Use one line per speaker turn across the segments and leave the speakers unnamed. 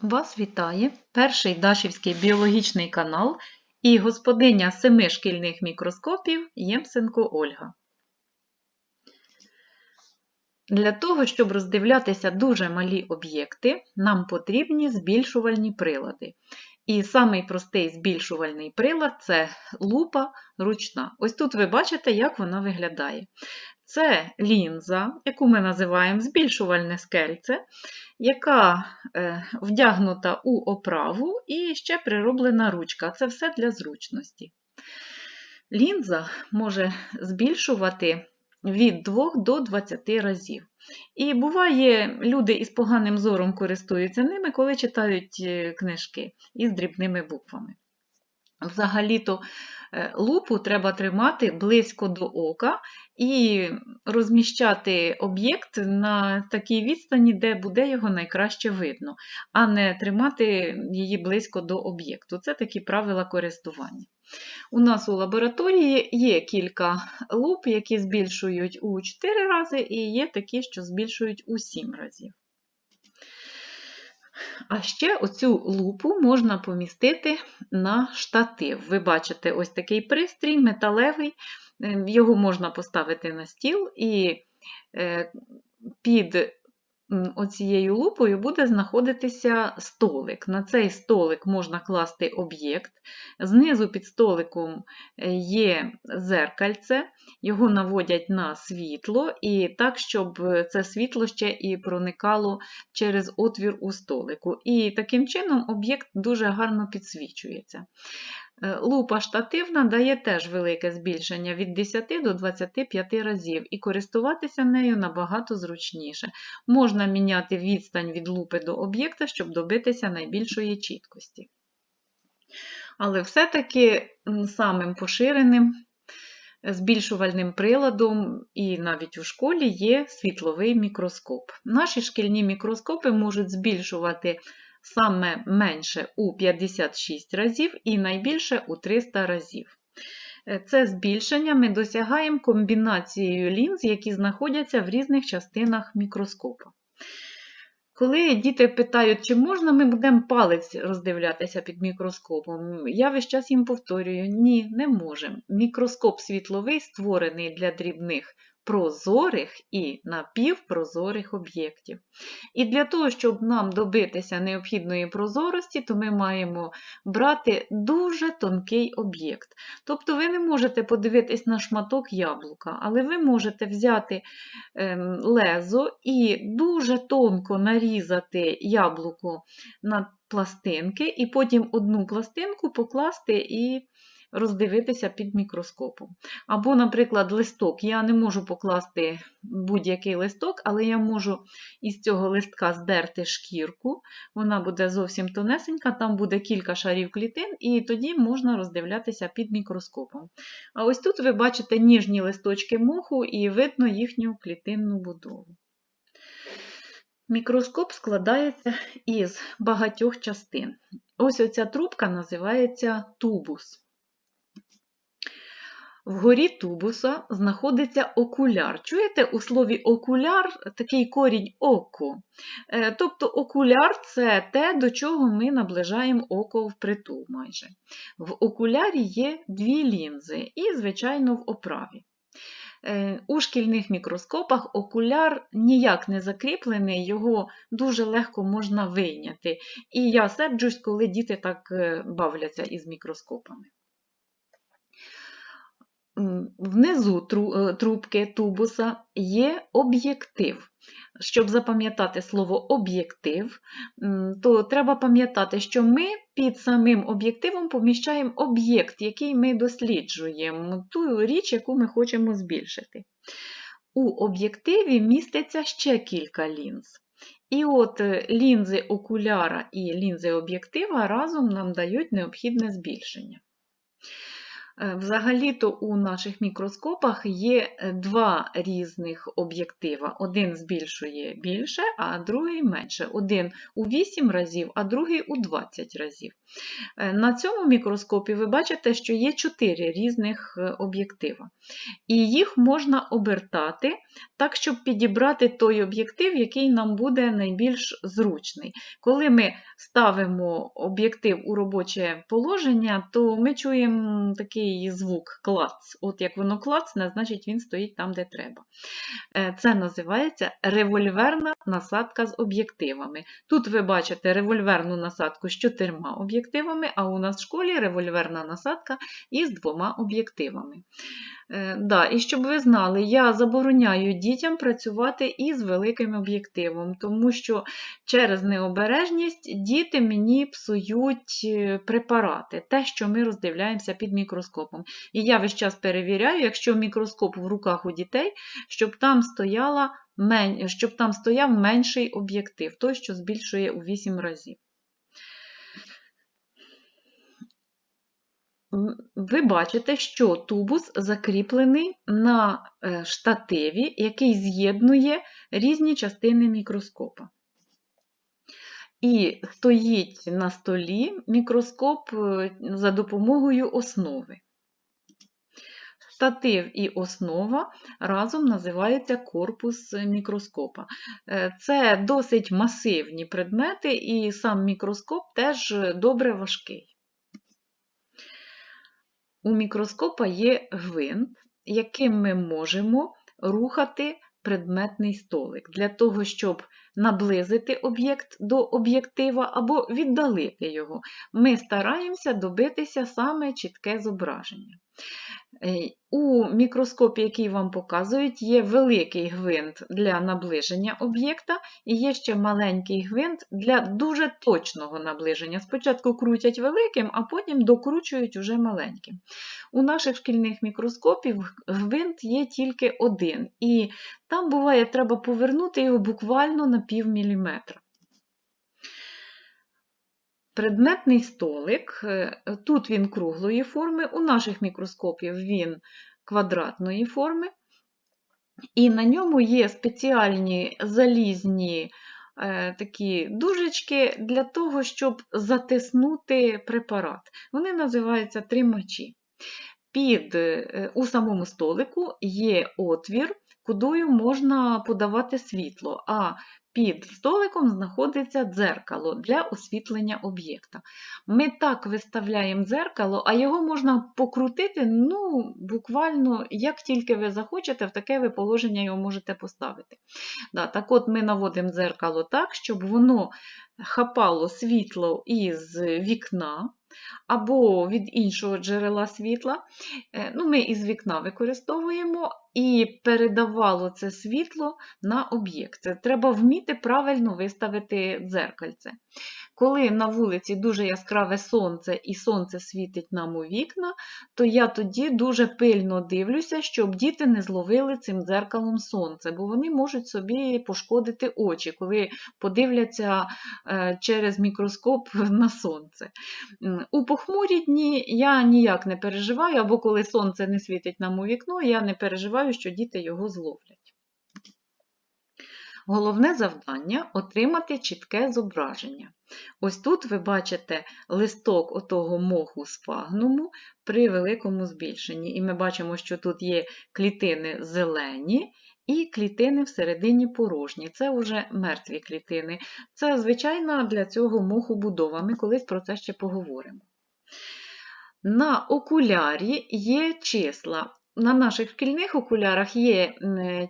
Вас вітає перший Дашівський біологічний канал і господиня семи шкільних мікроскопів Ємсенко Ольга. Для того, щоб роздивлятися дуже малі об'єкти, нам потрібні збільшувальні прилади. І самий простий збільшувальний прилад це лупа ручна. Ось тут ви бачите, як вона виглядає. Це лінза, яку ми називаємо збільшувальне скельце, яка е, вдягнута у оправу і ще прироблена ручка. Це все для зручності. Лінза може збільшувати від 2 до 20 разів. І буває, люди із поганим зором користуються ними, коли читають е, книжки із дрібними буквами. Взагалі-то лупу треба тримати близько до ока і розміщати об'єкт на такій відстані, де буде його найкраще видно, а не тримати її близько до об'єкту. Це такі правила користування. У нас у лабораторії є кілька луп, які збільшують у 4 рази, і є такі, що збільшують у 7 разів. А ще оцю лупу можна помістити на штатив. Ви бачите ось такий пристрій металевий, е, його можна поставити на стіл, і е, під оцією лупою буде знаходитися столик. На цей столик можна класти об'єкт. Знизу під столиком е, є зеркальце, його наводять на світло, і так, щоб це світло ще і проникало через отвір у столику. І таким чином об'єкт дуже гарно підсвічується. Е, лупа штативна дає теж велике збільшення від 10 до 25 разів, і користуватися нею набагато зручніше. Можна міняти відстань від лупи до об'єкта, щоб добитися найбільшої чіткості. Але все-таки самим поширеним збільшувальним приладом, і навіть у школі є світловий мікроскоп. Наші шкільні мікроскопи можуть збільшувати саме менше у 56 разів і найбільше у 300 разів. Е, це збільшення ми досягаємо комбінацією лінз, які знаходяться в різних частинах мікроскопа. Коли діти питають, чи можна ми будемо палець роздивлятися під мікроскопом, я весь час їм повторюю: ні, не можемо. Мікроскоп світловий створений для дрібних прозорих і напівпрозорих об'єктів. І для того, щоб нам добитися необхідної прозорості, то ми маємо брати дуже тонкий об'єкт. Тобто ви не можете подивитись на шматок яблука, але ви можете взяти ем, лезо і дуже тонко нарізати яблуко на пластинки, і потім одну пластинку покласти і роздивитися під мікроскопом. Або, наприклад, листок. Я не можу покласти будь-який листок, але я можу із цього листка здерти шкірку, вона буде зовсім тонесенька, там буде кілька шарів клітин, і тоді можна роздивлятися під мікроскопом. А ось тут ви бачите ніжні листочки моху і видно їхню клітинну будову. Мікроскоп складається із багатьох частин. Ось оця трубка називається тубус. Вгорі тубуса знаходиться окуляр. Чуєте, у слові окуляр такий корінь око. Е, тобто окуляр це те, до чого ми наближаємо око впритул майже. В окулярі є дві лінзи і, звичайно, в оправі. Е, у шкільних мікроскопах окуляр ніяк не закріплений, його дуже легко можна вийняти. І я серджусь, коли діти так е, бавляться із мікроскопами. Внизу е, трубки тубуса є об'єктив. Щоб запам'ятати слово об'єктив, то треба пам'ятати, що ми під самим об'єктивом поміщаємо об'єкт, який ми досліджуємо, ту річ, яку ми хочемо збільшити. У об'єктиві міститься ще кілька лінз. І от е, лінзи окуляра і лінзи об'єктива разом нам дають необхідне збільшення. Е, Взагалі-то у наших мікроскопах є е, два різних об'єктива. Один збільшує більше, а другий менше. Один у 8 разів, а другий у 20 разів. Е, На цьому мікроскопі ви бачите, що є чотири різних об'єктива. І їх можна обертати так, щоб підібрати той об'єктив, який нам буде найбільш зручний. Коли ми ставимо об'єктив у робоче положення, то ми чуємо такий звук клац. От як воно клацне, значить він стоїть там, де треба. Е, Це називається револьверна насадка з об'єктивами. Тут ви бачите револьверну насадку з чотирма об'єктивами, а у нас в школі револьверна насадка із двома об'єктивами. Е, Да, і щоб ви знали, я забороняю дітям працювати із великим об'єктивом, тому що через необережність діти мені псують е, препарати, те, що ми роздивляємося під мікроскопом. І я весь час перевіряю, якщо мікроскоп в руках у дітей, щоб там стояла щоб там стояв менший об'єктив, той, що збільшує у 8 разів. Ви бачите, що тубус закріплений на е, штативі, який з'єднує різні частини мікроскопа. І стоїть на столі мікроскоп е, за допомогою основи. Штатив і основа разом називаються корпус мікроскопа. Е, Це досить масивні предмети, і сам мікроскоп теж добре важкий. У мікроскопа є гвинт, яким ми можемо рухати предметний столик для того, щоб наблизити об'єкт до об'єктива або віддалити його. Ми стараємося добитися саме чітке зображення. Е, У мікроскопі, який вам показують, є великий гвинт для наближення об'єкта і є ще маленький гвинт для дуже точного наближення. Спочатку крутять великим, а потім докручують уже маленьким. У наших шкільних мікроскопів гвинт є тільки один, і там буває, треба повернути його буквально на пів міліметра. Предметний столик, е, тут він круглої форми, у наших мікроскопів він квадратної форми, і на ньому є спеціальні залізні е, такі дужечки для того, щоб затиснути препарат. Вони називаються тримачі. Під, е, у самому столику є отвір, кудою можна подавати світло, а під столиком знаходиться дзеркало для освітлення об'єкта. Ми так виставляємо дзеркало, а його можна покрутити ну, буквально як тільки ви захочете, в таке ви положення його можете поставити. Да, так от ми наводимо дзеркало так, щоб воно хапало світло із вікна або від іншого джерела світла. Е, Ну, Ми із вікна використовуємо і передавало це світло на об'єкт. Це Треба вміти правильно виставити дзеркальце. Коли на вулиці дуже яскраве сонце і сонце світить нам у вікна, то я тоді дуже пильно дивлюся, щоб діти не зловили цим дзеркалом сонце, бо вони можуть собі пошкодити очі, коли подивляться е, через мікроскоп на сонце. У похмурі дні я ніяк не переживаю, або коли сонце не світить нам у вікно, я не переживаю, що діти його зловлять. Головне завдання отримати чітке зображення. Ось тут ви бачите листок отого моху спагнуму при великому збільшенні. І ми бачимо, що тут є клітини зелені і клітини всередині порожні. Це вже мертві клітини. Це звичайна для цього моху будова. Ми колись про це ще поговоримо. На окулярі є числа. На наших шкільних окулярах є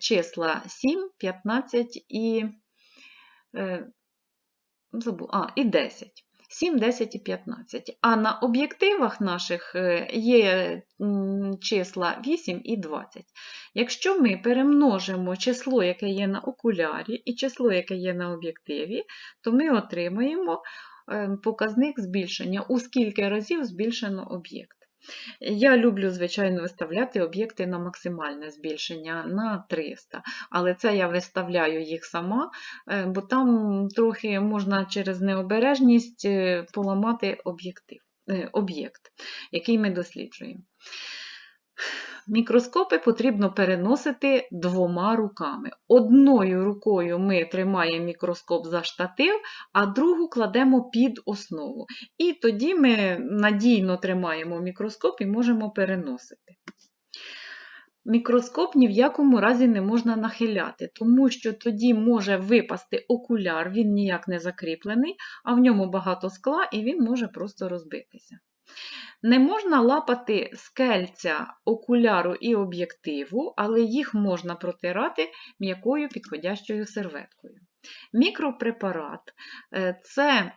числа 7, 15 і, е, забув, а, і 10. 7, 10 і 15. А на об'єктивах наших е, є числа 8 і 20. Якщо ми перемножимо число, яке є на окулярі, і число, яке є на об'єктиві, то ми отримаємо е, показник збільшення, у скільки разів збільшено об'єкт. Я люблю, звичайно, виставляти об'єкти на максимальне збільшення на 300, але це я виставляю їх сама, е, бо там трохи можна через необережність е, поламати е, об'єкт, який ми досліджуємо. Мікроскопи потрібно переносити двома руками. Одною рукою ми тримаємо мікроскоп за штатив, а другу кладемо під основу. І тоді ми надійно тримаємо мікроскоп і можемо переносити. Мікроскоп ні в якому разі не можна нахиляти, тому що тоді може випасти окуляр, він ніяк не закріплений, а в ньому багато скла і він може просто розбитися. Не можна лапати скельця окуляру і об'єктиву, але їх можна протирати м'якою підходящою серветкою. Мікропрепарат е, це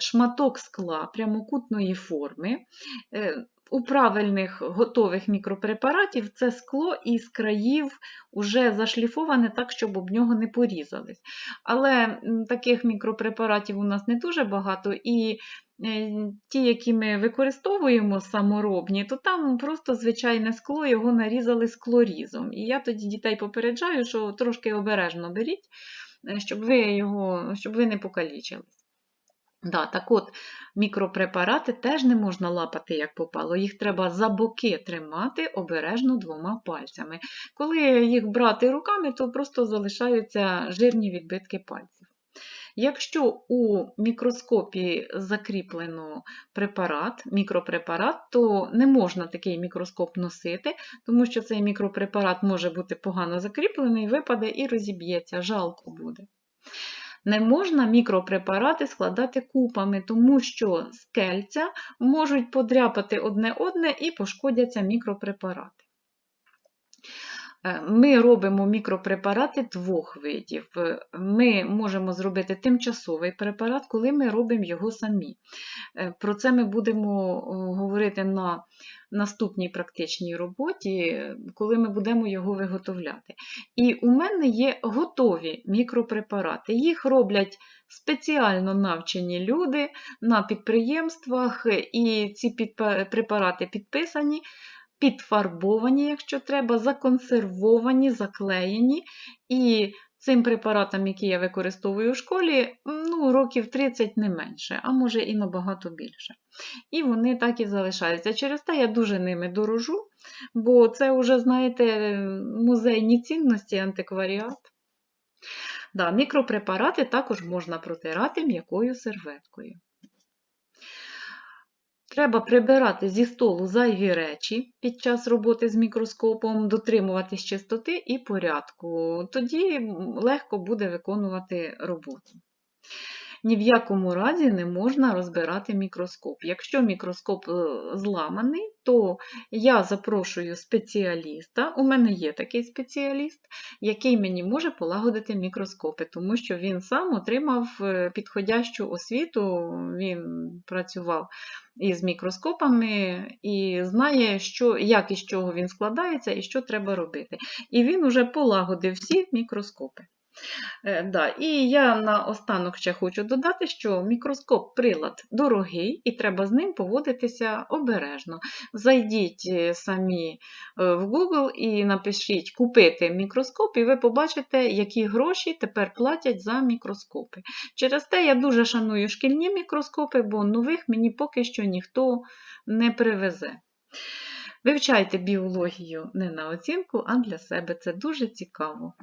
шматок скла прямокутної форми. Е, у правильних готових мікропрепаратів це скло із країв вже зашліфоване так, щоб об нього не порізались. Але таких мікропрепаратів у нас не дуже багато, і ті, які ми використовуємо саморобні, то там просто звичайне скло, його нарізали склорізом. І я тоді дітей попереджаю, що трошки обережно беріть, е, щоб ви його, щоб ви не покалічились. Да, Так от, мікропрепарати теж не можна лапати, як попало. Їх треба за боки тримати обережно двома пальцями. Коли їх брати руками, то просто залишаються жирні відбитки пальців. Якщо у мікроскопі закріплено препарат, мікропрепарат, то не можна такий мікроскоп носити, тому що цей мікропрепарат може бути погано закріплений, випаде і розіб'ється, жалко буде. Не можна мікропрепарати складати купами, тому що скельця можуть подряпати одне одне і пошкодяться мікропрепарати. Е, ми робимо мікропрепарати двох видів. Ми можемо зробити тимчасовий препарат, коли ми робимо його самі. Е, про це ми будемо говорити на наступній практичній роботі, коли ми будемо його виготовляти. І у мене є готові мікропрепарати. Їх роблять спеціально навчені люди на підприємствах, і ці препарати підписані підфарбовані, якщо треба, законсервовані, заклеєні. І цим препаратом, який я використовую в школі, ну, років 30 не менше, а може і набагато більше. І вони так і залишаються. Через те я дуже ними дорожу, бо це вже, знаєте, музейні цінності, антикваріат. Да, Мікропрепарати також можна протирати м'якою серветкою. Треба прибирати зі столу зайві речі під час роботи з мікроскопом, дотримуватись чистоти і порядку. Тоді легко буде виконувати роботу ні в якому разі не можна розбирати мікроскоп. Якщо мікроскоп е, зламаний, то я запрошую спеціаліста, у мене є такий спеціаліст, який мені може полагодити мікроскопи, тому що він сам отримав е, підходящу освіту, він працював із мікроскопами і знає, що, як і з чого він складається і що треба робити. І він уже полагодив всі мікроскопи. Е, да. І я на останок ще хочу додати, що мікроскоп-прилад дорогий, і треба з ним поводитися обережно. Зайдіть е, самі е, в Google і напишіть купити мікроскоп, і ви побачите, які гроші тепер платять за мікроскопи. Через те я дуже шаную шкільні мікроскопи, бо нових мені поки що ніхто не привезе. Вивчайте біологію не на оцінку, а для себе. Це дуже цікаво.